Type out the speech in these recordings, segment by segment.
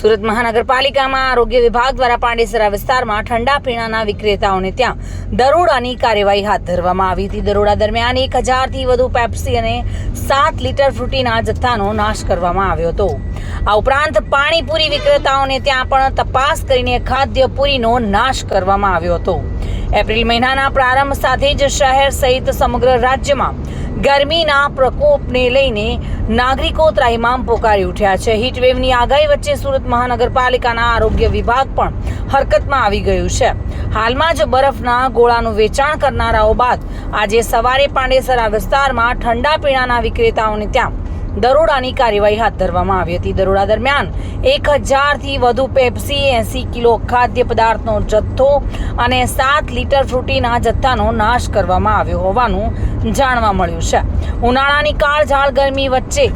સુરત મહાનગરપાલિકામાં આરોગ્ય વિભાગ દ્વારા પાંડેસરા વિસ્તારમાં ઠંડા પીણાના વિક્રેતાઓને ત્યાં દરોડાની કાર્યવાહી હાથ ધરવામાં આવી હતી. દરોડા દરમિયાન એક હજારથી વધુ પેપ્સી અને સાત લીટર ફ્રૂટીના જથ્થાનો નાશ કરવામાં આવ્યો હતો. આ ઉપરાંત પાણીપુરી વિક્રેતાઓને ત્યાં પણ તપાસ કરીને ખાદ્યપુરીનો નાશ કરવામાં આવ્યો હતો. એપ્રિલ મહિનાના પ્રારંભ સાથે જ શહેર સહિત સમગ્ર રાજ્યમાં ગરમીના પ્રકોપને લઈને નાગરિકો ત્રાહિમામ પોકારી ઉઠ્યા છે. હીટવેવની આગાહી વચ્ચે સુરત મહાનગરપાલિકાના આરોગ્ય વિભાગ પણ હરકતમાં આવી ગયું છે. હાલમાં જ બરફના ગોળાનું વેચાણ કરનારાઓ બાદ આજે સવારે પાંડેસરા વિસ્તારમાં ઠંડા પીણાના વિક્રેતાઓને ત્યાં દરોડાની કાર્યવાહી હાથ ધરવામાં આવી હતી. દરોડા દરમિયાન એક હજારથી વધુ પેપ્સી, એંસી કિલો ખાદ્ય પદાર્થનો જથ્થો અને સાત લીટર ફ્રૂટીના જથ્થાનો નાશ કરવામાં આવ્યો હોવાનું જાણવા મળ્યું છે. ઉનાળાની કાળઝાળ ગરમી વચ્ચે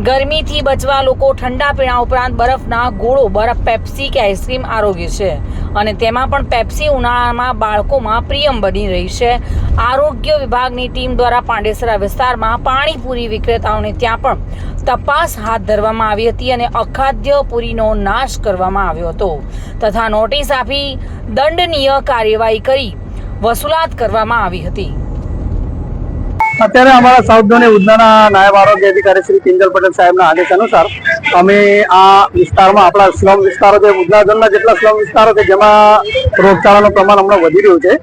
ગરમીથી બચવા લોકો ઠંડા પીણા ઉપરાંત બરફના ગોળો, બરફ પેપ્સી કે આઈસ્ક્રીમ આરોગ્ય છે. અને તેમાં પણ પેપ્સી ઉનાળામાં બાળકોમાં પ્રિયમ બની રહી છે. આરોગ્ય વિભાગની ટીમ દ્વારા પાંડેસરા વિસ્તારમાં પાણીપુરી વિક્રેતાઓને ત્યાં પણ તપાસ હાથ ધરવામાં આવી હતી અને અખાદ્ય પૂરીનો નાશ કરવામાં આવ્યો હતો. તથા નોટિસ આપી દંડનીય કાર્યવાહી કરી વસૂલાત કરવામાં આવી હતી. અત્યારે અમારા સાઉથ ઝોન ઉધનાના નાયબ આરોગ્ય અધિકારી શ્રી કિંજલ પટેલ સાહેબના આદેશ અનુસાર અમે આ વિસ્તારમાં, આપણા સ્લમ વિસ્તારો છે, ઉધના જેટલા સ્લમ વિસ્તારો છે, જેમાં રોગચાળાનું પ્રમાણ હમણાં વધી રહ્યું છે,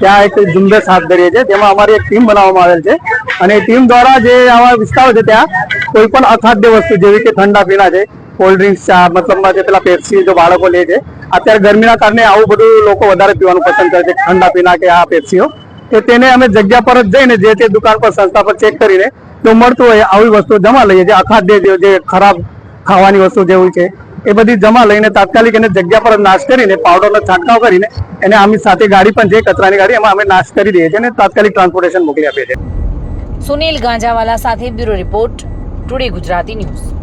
ત્યાં એક ઝુંબેશ હાથ ધરીએ છીએ તેમાં અમારી એક ટીમ બનાવવામાં આવેલ છે અને ટીમ દ્વારા જે આવા વિસ્તારો છે, ત્યાં કોઈ પણ અખાદ્ય વસ્તુ જેવી કે ઠંડા પીણા છે, કોલ્ડ ડ્રિંક્સ ચા મતલબમાં જે પેલા પેપ્સી જો બાળકો લે છે, અત્યારે ગરમીના કારણે આવું બધું લોકો વધારે પીવાનું પસંદ કરે છે, ઠંડા પીણા કે આ પેપ્સીઓ તો તેને અમે જગ્યા પર જ જઈને જે તે દુકાન પર સંસ્થા પર ચેક કરીને જો મળતું હોય આવી વસ્તુ જમા લઈએ જે અખાદ્ય જે- જે ખરાબ ખાવાની વસ્તુ જેવું છે, એ બધી જમા લઈને તાત્કાલિક એને જગ્યા પર જ નાશ કરીને પાવડરનો છાંટકાવ કરીને એને આમની સાથે ગાડી પણ છે, કચરાની ગાડી, એમાં અમે નાશ કરી દઈએ છીએ અને તાત્કાલિક ટ્રાન્સપોર્ટેશન મોકલી આપીએ છીએ. સુનિલ ગાંજાવાલા સાથે bureau report, today Gujarati news.